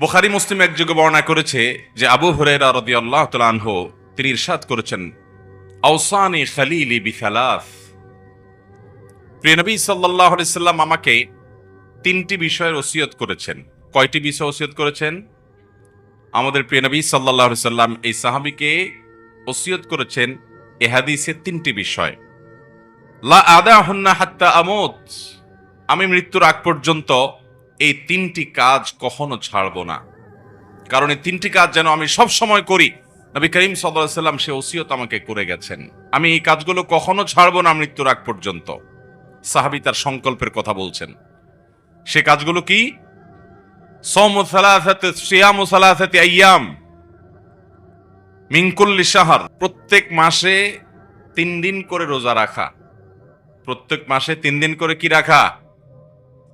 বুখারি মুসলিম এক যুগে বর্ণনা করেছে যে আবু হুরায়রা রাদিয়াল্লাহু তাআলা আনহু, তিনি ইরশাদ করেছেন, আওসানি খালিলি বিখালাস প্রিয় নবী আলাইহি সাল্লাম আমাকে তিনটি বিষয়ের ওসিয়ত করেছেন। কয়টি বিষয় ওসিয়ত করেছেন? আমাদের প্রিয় নবী আলাইহি সাল্লাম এই সাহাবীকে ওসিয়ত করেছেন এ হাদিসে তিনটি বিষয়। লা আদাহুন্না হাত্তা আমুত। আমি মৃত্যুর আগ পর্যন্ত এই তিনটি কাজ কখনো ছাড়ব না। কারণ এই তিনটি কাজ যেন আমি সব সময় করি। নবী করিম সাল্লাম সে ওসিয়ত আমাকে করে গেছেন। আমি এই কাজগুলো কখনো ছাড়ব না মৃত্যুর আগ পর্যন্ত। সাহাবি তার সংকল্পের কথা বলছেন। সে কাজগুলো কি? মিনকুল্লি সাহার প্রত্যেক মাসে তিন দিন করে রোজা রাখা। প্রত্যেক মাসে তিন দিন করে কি রাখা?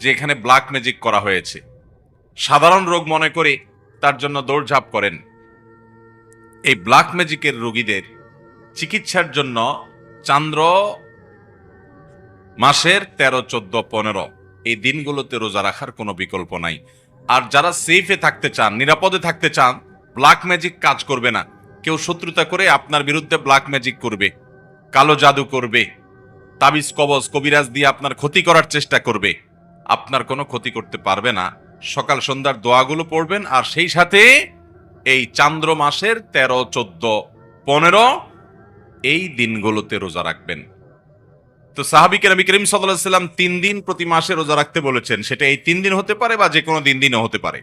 যে এখানে ব্ল্যাক ম্যাজিক করা হয়েছে। সাধারণ রোগ মনে করে তার জন্য দৌড়ঝাঁপ করেন। এই ব্ল্যাক ম্যাজিকের রোগীদের চিকিৎসার জন্য চান্দ্র মাসের তেরো, চোদ্দ, পনেরো, এই দিনগুলোতে রোজা রাখার কোনো বিকল্প নাই। আর যারা সেফে থাকতে চান, নিরাপদে থাকতে চান ব্ল্যাক ম্যাজিক কাজ করবে না। কেউ শত্রুতা করে আপনার বিরুদ্ধে ব্ল্যাক ম্যাজিক করবে, কালো জাদু করবে, তাবিজ, কবজ, কবিরাজ দিয়ে আপনার ক্ষতি করার চেষ্টা করবে। আপনার কোনো ক্ষতি করতে পারবে না। সকাল সন্ধ্যার দোয়াগুলো পড়বেন আর সেই সাথে এই চান্দ্র মাসের তেরো, চোদ্দ, পনেরো এই দিনগুলোতে রোজা রাখবেন। তো সাহাবিকে নবী করিম সাল্লাম তিন দিন প্রতি মাসে রোজা রাখতে বলেছেন। সেটা এই তিন দিন হতে পারে বা যে কোনো দিন দিনও হতে পারে।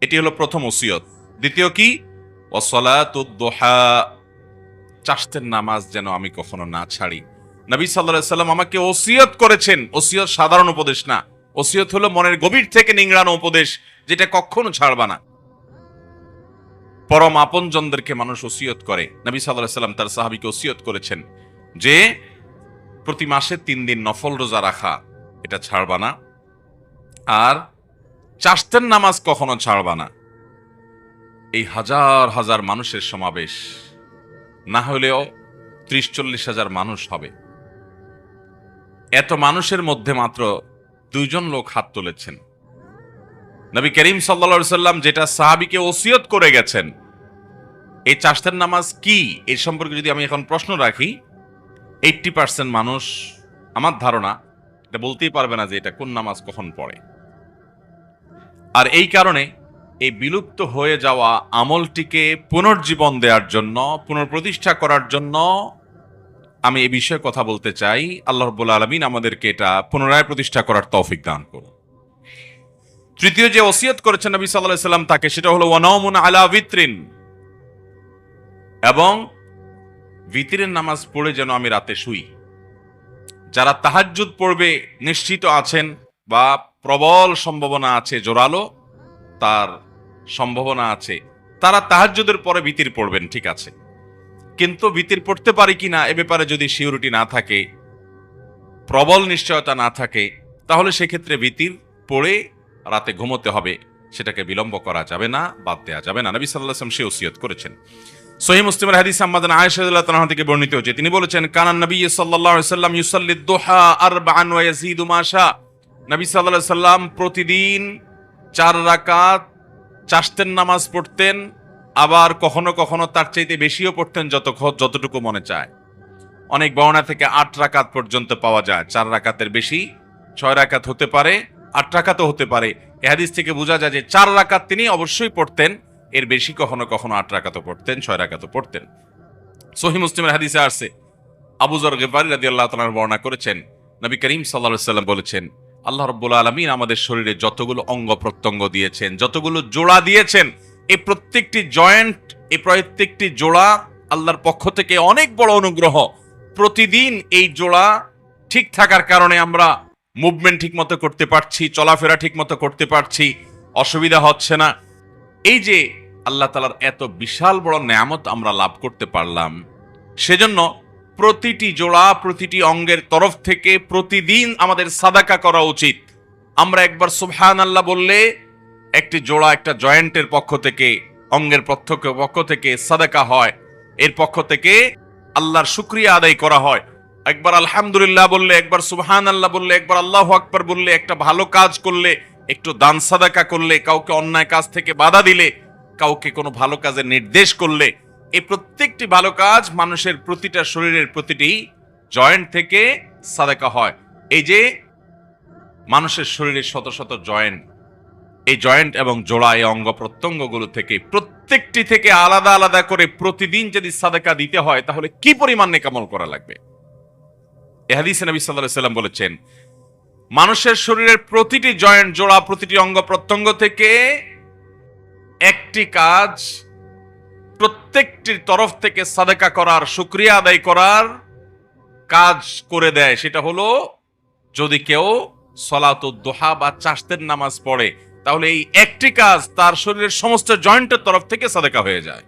এটি হলো প্রথম ওসিয়ত। দ্বিতীয় কি? ওসলাতুদ্দোহা চাষতের নামাজ যেন আমি কখনো না ছাড়ি। নবী সাল্লাহ সাল্লাম আমাকে ওসিয়ত করেছেন। ওসিয়ত সাধারণ উপদেশ না। ওসিয়ত হলো মনের গভীর থেকে নিংড়ানো উপদেশ, যেটা কখনো ছাড়বা না। পরম আপনজনদেরকে মানুষ ওসিয়ত করে। নবী সাল্লাহ সাল্লাম তার সাহাবিকে ওসিয়ত করেছেন যে, প্রতি মাসে তিন দিন নফল রোজা রাখা, এটা ছাড়বা না। আর চাষতের নামাজ কখনো ছাড়বা না। এই হাজার হাজার মানুষের সমাবেশ, না হলেও ত্রিশ চল্লিশ হাজার মানুষ হবে। এত মানুষের মধ্যে মাত্র দুইজন লোক হাত তুলেছেন। নবী করিম সাল্লা সাল্লাম যেটা সাহাবিকে ওসিয়ত করে গেছেন, এই চাষতের নামাজ কি? এই সম্পর্কে যদি আমি এখন প্রশ্ন রাখি এইটটি পার্সেন্ট মানুষ, আমার ধারণা, এটা বলতেই পারবে না যে এটা কোন নামাজ কখন পড়ে। আর এই কারণে এই বিলুপ্ত হয়ে যাওয়া আমলটিকে পুনর্জীবন দেওয়ার জন্য, পুনঃপ্রতিষ্ঠা করার জন্য আমি এই বিষয়ে কথা বলতে চাই। আল্লাহ রব্বুল আলমিন আমাদেরকে এটা পুনরায় প্রতিষ্ঠা করার তৌফিক দান করুন। তৃতীয় যে ওসিয়ত করেছেন নবী সাল্লাহ সাল্লাম তাকে সেটা হলো ওয়ানাউমুন আলা বিত্রিন এবং ভিতিরের নামাজ পড়ে যেন আমি রাতে শুই। যারা তাহাজ্জুদ পড়বে, নিশ্চিত আছেন বা প্রবল সম্ভাবনা আছে, জোরালো তার সম্ভাবনা আছে। তারা তাহাজ্জুদের পরে ভিতির পড়বেন, ঠিক আছে। কিন্তু ভিতির পড়তে পারি কি না এ ব্যাপারে যদি সিউরিটি না থাকে, প্রবল নিশ্চয়তা না থাকে, তাহলে সেক্ষেত্রে ভিতির পড়ে রাতে ঘুমোতে হবে। সেটাকে বিলম্ব করা যাবে না, বাদ দেওয়া যাবে না। নবী সাল্লাহ আসলাম সে ওসিয়ত করেছেন। সহি মুসলিমের হাদিস আহমদ আয়েশাদুল্লাহ তাআলা থেকে বর্ণিত হচ্ছে তিনি বলেছেন কানান নবী আলাইহি সাল্লাম ইউসাল্লি দুহা আরবাআন ওয়া ইয়াজিদু মা শা নবী আলাইহি সাল্লাম প্রতিদিন চার রাকাত চাষতেন নামাজ পড়তেন আবার কখনো কখনো তার চাইতে বেশিও পড়তেন যত যতটুকু মনে চায়। অনেক বর্ণা থেকে আট রাকাত পর্যন্ত পাওয়া যায়। চার রাকাতের বেশি, ছয় রাকাত হতে পারে, আট রাকাতও হতে পারে। এহাদিস থেকে বোঝা যায় যে চার রাকাত তিনি অবশ্যই পড়তেন, এর বেশি কখনো কখনো আট রাকাতও পড়তেন, ছয় রাকাতও পড়তেন। সহি মুসলিমের হাদিসে আসছে আবুজর গেফারি রাদি আল্লাহ তালার বর্ণনা করেছেন, নবী করিম সাল্লা সাল্লাম বলেছেন, আল্লাহ রব্বুল আলমিন আমাদের শরীরে যতগুলো অঙ্গ প্রত্যঙ্গ দিয়েছেন, যতগুলো জোড়া দিয়েছেন এই প্রত্যেকটি জয়েন্ট এই প্রত্যেকটি জোড়া আল্লাহর পক্ষ থেকে অনেক বড় অনুগ্রহ। প্রতিদিন এই জোড়া ঠিক থাকার কারণে আমরা মুভমেন্ট ঠিক মতো করতে পারছি, চলাফেরা ঠিক মতো করতে পারছি, অসুবিধা হচ্ছে না। এই যে আল্লাহ তালার এত বিশাল বড় নেয়ামত আমরা লাভ করতে পারলাম, সেজন্য প্রতিটি জোড়া, প্রতিটি অঙ্গের তরফ থেকে প্রতিদিন আমাদের সাদাকা করা উচিত। আমরা একবার সুবহান আল্লাহ বললে একটি জোড়া একটা জয়েন্টের পক্ষ থেকে, অঙ্গের প্রত্যক্ষ পক্ষ থেকে সাদাকা হয়। এর পক্ষ থেকে আল্লাহর শুক্রিয়া আদায় করা হয়। একবার আলহামদুলিল্লাহ বললে, একবার সুবহান আল্লাহ বললে, একবার আল্লাহ আকবার বললে, একটা ভালো কাজ করলে, একটু দান সাদাকা করলে, কাউকে অন্যায় কাজ থেকে বাধা দিলে, কাউকে কোনো ভালো কাজের নির্দেশ করলে, এই প্রত্যেকটি ভালো কাজ মানুষের প্রতিটা শরীরের প্রতিটি জয়েন্ট থেকে সাদাকা হয়। এই যে, মানুষের শরীরে শত শত জয়েন্ট এই জয়েন্ট এবং জোড়া এই অঙ্গ প্রত্যঙ্গগুলো থেকে, প্রত্যেকটি থেকে আলাদা আলাদা করে প্রতিদিন যদি সাদাকা দিতে হয়, তাহলে কি পরিমাণ নেকামল করা লাগবে? এহাদিসে নবী আলাইহি সাল্লাম বলেছেন, মানুষের শরীরের প্রতিটি জয়েন্ট, জোড়া, প্রতিটি অঙ্গ প্রত্যঙ্গ থেকে একটি কাজ, প্রত্যেকটির তরফ থেকে সাদাকা করার, শুক্রিয়া আদায় করার কাজ করে দেয়। সেটা হলো, যদি কেউ সলাত দোহা বা চাষতের নামাজ পড়ে তাহলে এই একটি কাজ তার শরীরের সমস্ত জয়েন্টের তরফ থেকে সাদাকা হয়ে যায়।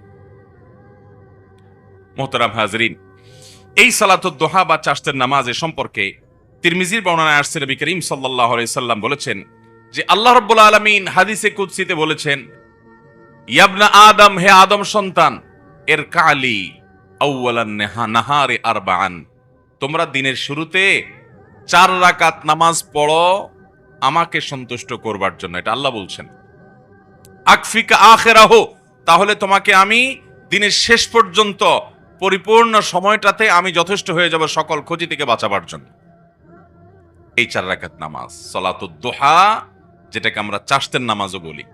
মোহতারাম হাজরিন, এই সালাতুদ্দোহা বা চাষতের নামাজ এ সম্পর্কে তিরমিজির বর্ণনায় আসছে নবী করিম আলাইহি সাল্লাম বলেছেন যে আল্লাহ রাব্বুল আলামিন হাদিসে কুদসিতে বলেছেন, ইয়াবনা আদম, হে আদম সন্তান এর কালি নাহারে আরবান তোমরা দিনের শুরুতে চার রাকাত নামাজ পড়ো আমাকে সন্তুষ্ট করবার জন্য, এটা আল্লাহ বলছেন। আকফিকা আখেরাহ, তাহলে তোমাকে আমি দিনের শেষ পর্যন্ত পরিপূর্ণ সময়টাতে আমি যথেষ্ট হয়ে যাব সকল ক্ষতি থেকে বাঁচাবার জন্য। এই চার রাকাত নামাজ সলাতুদ্দোহা যেটাকে আমরা চাষতের নামাজও বলি।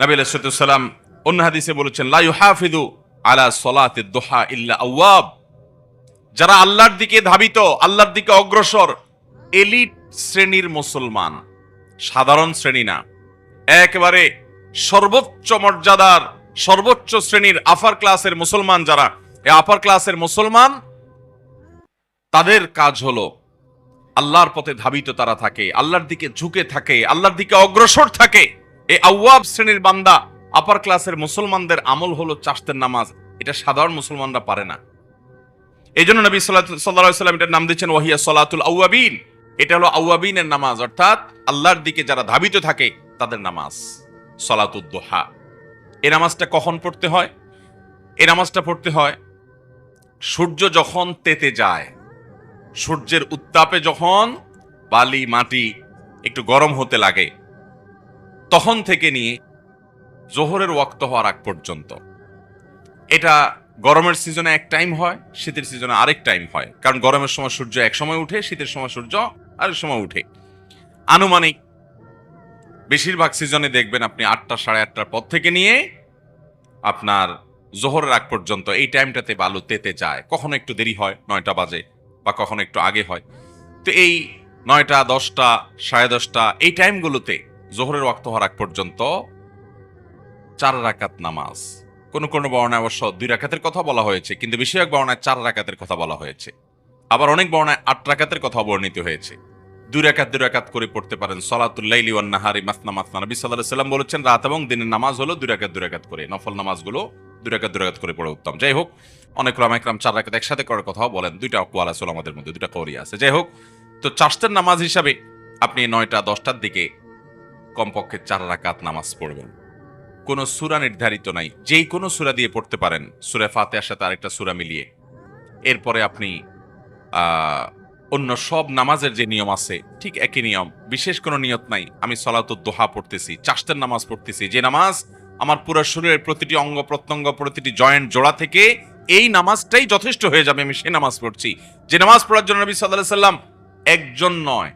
নবী আলাইসালাম অন্য হাদিসে বলেছেন, লা ইউহাফিদু আলা সলাতে দোহা ইল্লা আওয়াব। যারা আল্লাহর দিকে ধাবিত, আল্লাহর দিকে অগ্রসর, এলিট শ্রেণির মুসলমান, সাধারণ শ্রেণি না। একেবারে সর্বোচ্চ মর্যাদার, সর্বোচ্চ শ্রেণির আপার ক্লাসের মুসলমান যারা, এই আপার ক্লাসের মুসলমান, তাদের কাজ হলো, আল্লাহর পথে ধাবিত তারা থাকে, আল্লাহর দিকে ঝুঁকে থাকে, আল্লাহর দিকে অগ্রসর থাকে। এই আউয়াব শ্রেণির বান্দা আপার ক্লাসের মুসলমানদের আমল হলো চাষতের নামাজ। এটা সাধারণ মুসলমানরা পারে না। এই জন্য নবী সাল্লাহ সাল্লাম এটার নাম দিচ্ছেন, ওয়াহিয়া সলাতুল আউয়াবিন। এটা হলো আউয়াবিনের নামাজ, অর্থাৎ আল্লাহর দিকে যারা ধাবিত থাকে, তাদের নামাজ সলাতুদ্দোহা এ নামাজটা কখন পড়তে হয়? এ নামাজটা পড়তে হয় সূর্য যখন তেতে যায়, সূর্যের উত্তাপে যখন বালি, মাটি একটু গরম হতে লাগে, তখন থেকে নিয়ে জোহরের ওয়াক্ত হওয়ার আগ পর্যন্ত। এটা গরমের সিজনে এক টাইম হয়, শীতের সিজনে আরেক টাইম হয়। কারণ গরমের সময় সূর্য এক সময় উঠে, শীতের সময় সূর্য আরেক সময় উঠে। আনুমানিক বেশিরভাগ সিজনে দেখবেন আপনি আটটা, সাড়ে আটটার পর থেকে নিয়ে আপনার জোহরের আগ পর্যন্ত এই টাইমটাতে বালু তেতে যায়। কখনো একটু দেরি হয়, নয়টা বাজে, বা কখনো একটু আগে হয়। তো এই নয়টা, দশটা, সাড়ে দশটা, এই টাইমগুলোতে জোহরের ওয়াক্ত হওয়ার আগ পর্যন্ত চার রাকাত নামাজ। কোন কোন বর্ণায় অবশ্য দুই রাকাতের কথা বলা হয়েছে, কিন্তু বেশিরভাগ বর্ণায় চার রাকাতের কথা বলা হয়েছে। আবার অনেক বর্ণায় আট রাকাতের কথা বর্ণিত হয়েছে। দুই রাকাত দুই রাকাত করে পড়তে পারেন। সলাতুল্লাইলি ওয়ান নাহারি মাসনা মাসনা। নবী আলাইহি সাল্লাম বলেছেন, রাত এবং দিনের নামাজ হলো দুই রাকাত দুই করে। নফল নামাজগুলো দুই রাকাত দুই করে পড়ে উত্তম। যাই হোক, অনেক রামাইকরাম চার রাকাত একসাথে করার কথাও বলেন। দুইটা অকুয়াল আছে আমাদের মধ্যে, দুইটা কৌরি আছে। যাই হোক, তো চাষতের নামাজ হিসাবে আপনি নয়টা দশটার দিকে কমপক্ষে চার রাকাত নামাজ পড়বেন। কোনো সুরা নির্ধারিত নাই। যেই কোনো সুরা দিয়ে পড়তে পারেন। সুরা ফাতেহার সাথে আরেকটা সুরা মিলিয়ে। এরপরে আপনি অন্য সব নামাজের যে নিয়ম আছে, ঠিক একই নিয়ম। বিশেষ কোনো নিয়ত নাই। আমি সলাত দোহা পড়তেছি চাষতের নামাজ পড়তেছি। যে নামাজ আমার পুরো শরীরের প্রতিটি অঙ্গ, প্রত্যঙ্গ, প্রতিটি জয়েন্ট জোড়া থেকে এই নামাজটাই যথেষ্ট হয়ে যাবে, আমি সে নামাজ পড়ছি। যে নামাজ পড়ার জন্য নবী সাল্লাহ সাল্লাম একজন নয়,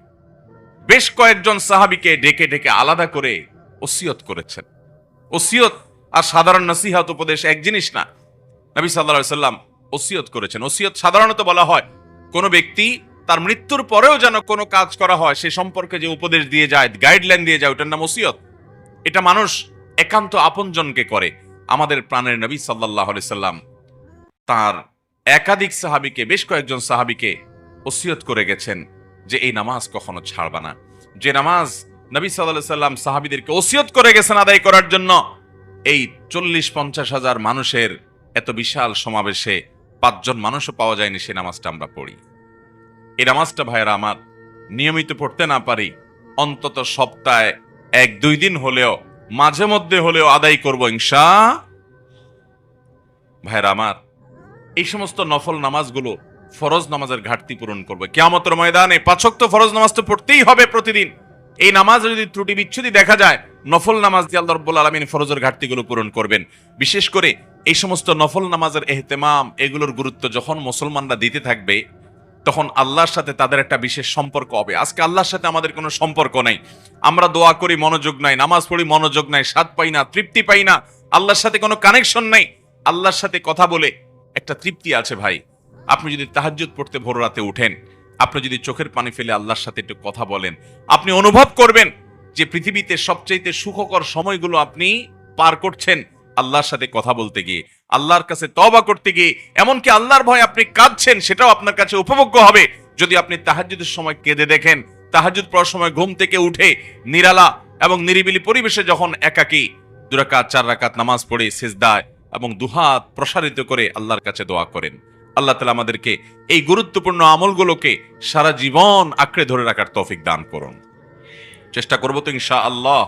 বেশ কয়েকজন সাহাবিকে ডেকে ডেকে আলাদা করে ওসিয়ত করেছেন। ওসিয়ত আর সাধারণ নসিহত উপদেশ এক জিনিস না। নবী সাল্লাহ সাল্লাম ওসিয়ত করেছেন। ওসিয়ত সাধারণত বলা হয়, কোনো ব্যক্তি তার মৃত্যুর পরেও যেন কোনো কাজ করা হয়, সে সম্পর্কে যে উপদেশ দিয়ে যায় গাইডলাইন দিয়ে যায়, ওটার নাম ওসিয়ত। এটা মানুষ একান্ত আপনজনকে করে। আমাদের প্রাণের নবী সাল্লাহ সাল্লাম তার একাধিক সাহাবিকে, বেশ কয়েকজন সাহাবিকে ওসিয়ত করে গেছেন যে এই নামাজ কখনো ছাড়বা না। যে নামাজ নবী সাল্লাহ সাল্লাম সাহাবিদেরকে ওসিয়ত করে গেছেন আদায় করার জন্য, এই চল্লিশ পঞ্চাশ হাজার মানুষের এত বিশাল সমাবেশে পাঁচজন মানুষও পাওয়া যায়নি সে নামাজটা আমরা পড়ি। এই নামাজটা ভাইয়েরা আমার নিয়মিত পড়তে না পারি, অন্তত সপ্তাহে এক, দুই দিন হলেও, মাঝে মধ্যে হলেও আদায় করব ইনশা। ভাইয়েরা আমার, এই সমস্ত নফল নামাজগুলো ফরজ নামাজের ঘাটতি পূরণ করবে। কেয়ামতের ময়দানে পাচক তো ফরজ নামাজ তো পড়তেই হবে প্রতিদিন। এই নামাজ যদি ত্রুটি বিচ্ছুতি দেখা যায়, নফল নামাজ দিয়ে আল্লাহ আলমিন ফরজের ঘাটতিগুলো পূরণ করবেন। বিশেষ করে এই সমস্ত নফল নামাজের এহতেমাম, এগুলোর গুরুত্ব যখন মুসলমানরা দিতে থাকবে তখন আল্লাহর সাথে তাদের একটা বিশেষ সম্পর্ক হবে। আজকে আল্লাহর সাথে আমাদের কোনো সম্পর্ক নাই। আমরা দোয়া করি, মনোযোগ নাই, নামাজ পড়ি, মনোযোগ নাই, স্বাদ পাই না, তৃপ্তি পাই না, আল্লাহর সাথে কোনো কানেকশন নাই। আল্লাহর সাথে কথা বলে একটা তৃপ্তি আছে ভাই। আপনি যদি তাহাজ্জুদ পড়তে ভোর রাতে উঠেন, আপনি যদি চোখের পানি ফেলে আল্লাহর সাথে একটু কথা বলেন, আপনি অনুভব করবেন যে পৃথিবীতে সবচাইতে সুখকর সময়গুলো আপনি পার করছেন। আল্লাহর সাথে কথা বলতে গিয়ে, আল্লাহর কাছে তবা করতে গিয়ে, এমনকি আল্লাহর ভয় আপনি কাঁদছেন, সেটাও আপনার কাছে উপভোগ্য হবে। যদি আপনি তাহাজ্জুদের সময় কেঁদে দেখেন, তাহাজ্জুদ পড়ার সময় ঘুম থেকে উঠে নিরালা এবং নিরিবিলি পরিবেশে যখন একাকী দুরাকাত চার রাকাত নামাজ পড়ে, সেজদায় এবং দুহাত প্রসারিত করে আল্লাহর কাছে দোয়া করেন। আল্লাহ তালা আমাদেরকে এই গুরুত্বপূর্ণ আমলগুলোকে সারা জীবন আঁকড়ে ধরে রাখার তৌফিক দান করুন। চেষ্টা করব তো ইনশা আল্লাহ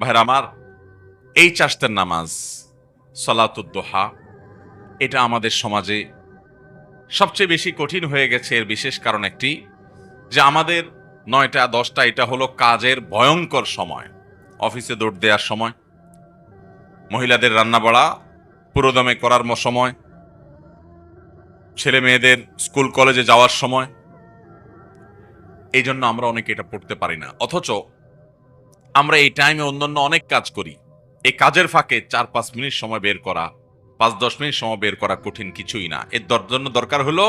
ভাইরা আমার এই চাষতের নামাজ সলাতুদ্দোহা এটা আমাদের সমাজে সবচেয়ে বেশি কঠিন হয়ে গেছে। এর বিশেষ কারণ একটি যে আমাদের নয়টা, দশটা, এটা হলো কাজের ভয়ঙ্কর সময়। অফিসে দৌড় দেওয়ার সময়, মহিলাদের রান্না বাড়া, পুরোদমে করার সময়, ছেলে মেয়েদের স্কুল, কলেজে যাওয়ার সময়। এই জন্য আমরা অনেকে এটা পড়তে পারি না। অথচ আমরা এই টাইমে অন্যান্য অনেক কাজ করি। এই কাজের ফাঁকে চার পাঁচ মিনিট সময় বের করা, পাঁচ দশ মিনিট সময় বের করা কঠিন কিছুই না। এর জন্য দরকার হলো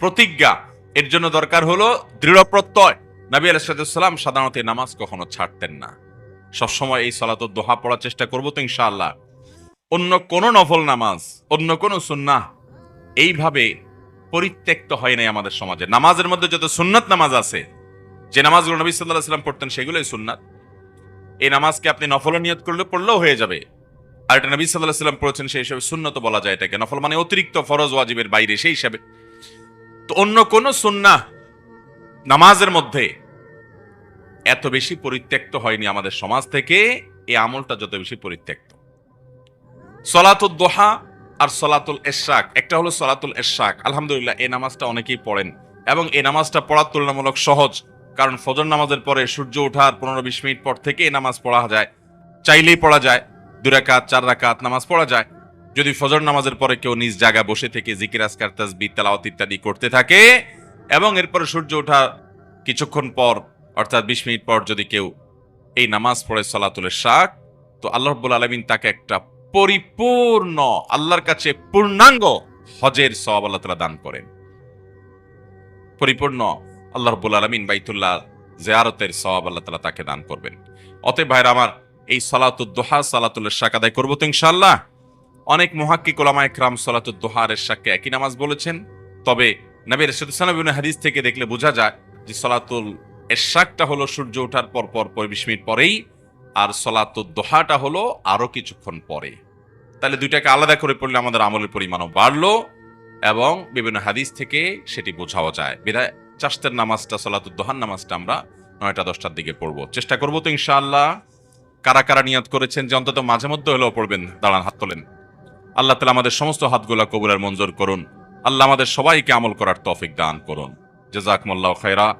প্রতিজ্ঞা। এর জন্য দরকার হলো দৃঢ় প্রত্যয়। নবী আলাইসালাম সাধারণত নামাজ কখনো ছাড়তেন না। সবসময় এই সলাত দোহা পড়ার চেষ্টা করব তো ইনশাআল্লাহ। অন্য কোনো নফল নামাজ, অন্য কোনো সুন্নাহ এইভাবে পরিত্যক্ত হয় নাই আমাদের সমাজে। নামাজের মধ্যে যত সুন্নাত নামাজ আছে, যে নামাজগুলো নবী সাল্লাহ সাল্লাম পড়তেন সেগুলোই সুন্নাত। এই নামাজকে আপনি নফল নিয়ত করলে পড়লেও হয়ে যাবে। আর এটা নবী সাল্লাহ সাল্লাম পড়েছেন সেই হিসাবে সুন্নত বলা যায় এটাকে। নফল মানে অতিরিক্ত ফরজ ওয়াজিবের বাইরে সেই হিসাবে। তো অন্য কোন সুন্নাহ নামাজের মধ্যে এত বেশি পরিত্যক্ত হয়নি আমাদের সমাজ থেকে, এই আমলটা যত বেশি পরিত্যক্ত। সলাতুল দোহা আর সলাতুল এশাক একটা হলো সলাতুল এশাক আলহামদুলিল্লাহ, এই নামাজটা অনেকেই পড়েন। এবং এই নামাজটা পড়ার তুলনামূলক সহজ। কারণ ফজর নামাজের পরে সূর্য ওঠার পনেরো বিশ মিনিট পর থেকে নামাজ পড়া যায়। চাইলেই পড়া যায়। দু রাকাত, চার রাকাত নামাজ পড়া যায়। যদি ফজর নামাজের পরে কেউ নিজ জায়গায় বসে থেকে জিকির আসকার তাসবিহ, তেলাওয়াত ইত্যাদি করতে থাকে এবং এরপরে সূর্য ওঠা কিছুক্ষণ পর, অর্থাৎ বিশ মিনিট পর যদি কেউ এই নামাজ পড়ে সলাতুলের শাক, তো আল্লাহ রব্বুল আলমিন তাকে একটা পরিপূর্ণ, আল্লাহর কাছে পূর্ণাঙ্গ হজের সব আল্লাহ তালা দান করেন। পরিপূর্ণ আল্লাহ রব্বুল আলমিন বাইতুল্লাহ জিয়ারতের সওয়াব আল্লাহ তালা তাকে দান করবেন। অতএব ভাইরা আমার, এই সলাতুদ্দোহা সালাতুলের শাক আদায় করব তো ইনশাল্লাহ অনেক মুহাক্কিক ওলামা একরাম সলাতুদ্দোহার শাককে একই নামাজ বলেছেন। তবে নবীর সালাবিন হাদিস থেকে দেখলে বোঝা যায় যে সলাতুল এশাকটা হলো সূর্য ওঠার পর পর বিশ মিনিট পরেই, আর সলাতুদ্দোহাটা হলো আরও কিছুক্ষণ পরে। তাহলে দুইটাকে আলাদা করে পড়লে আমাদের আমলের পরিমাণও বাড়লো এবং বিভিন্ন হাদিস থেকে সেটি বোঝাও যায়। বিধায় চাষতের নামাজটা সলাতুদ্দোহান নামাজটা আমরা নয়টা, দশটার দিকে পড়ব। চেষ্টা করব তো ইনশাআল্লাহ। কারা কারা নিয়ত করেছেন যে অন্তত মাঝে মধ্যে হলেও পড়বেন, দাঁড়ান, হাত তোলেন। আল্লাহ তালা আমাদের সমস্ত হাতগুলা কবুলের মঞ্জুর করুন। আল্লাহ আমাদের সবাইকে আমল করার তফিক দান করুন। জেজাকমল্লা খায়রা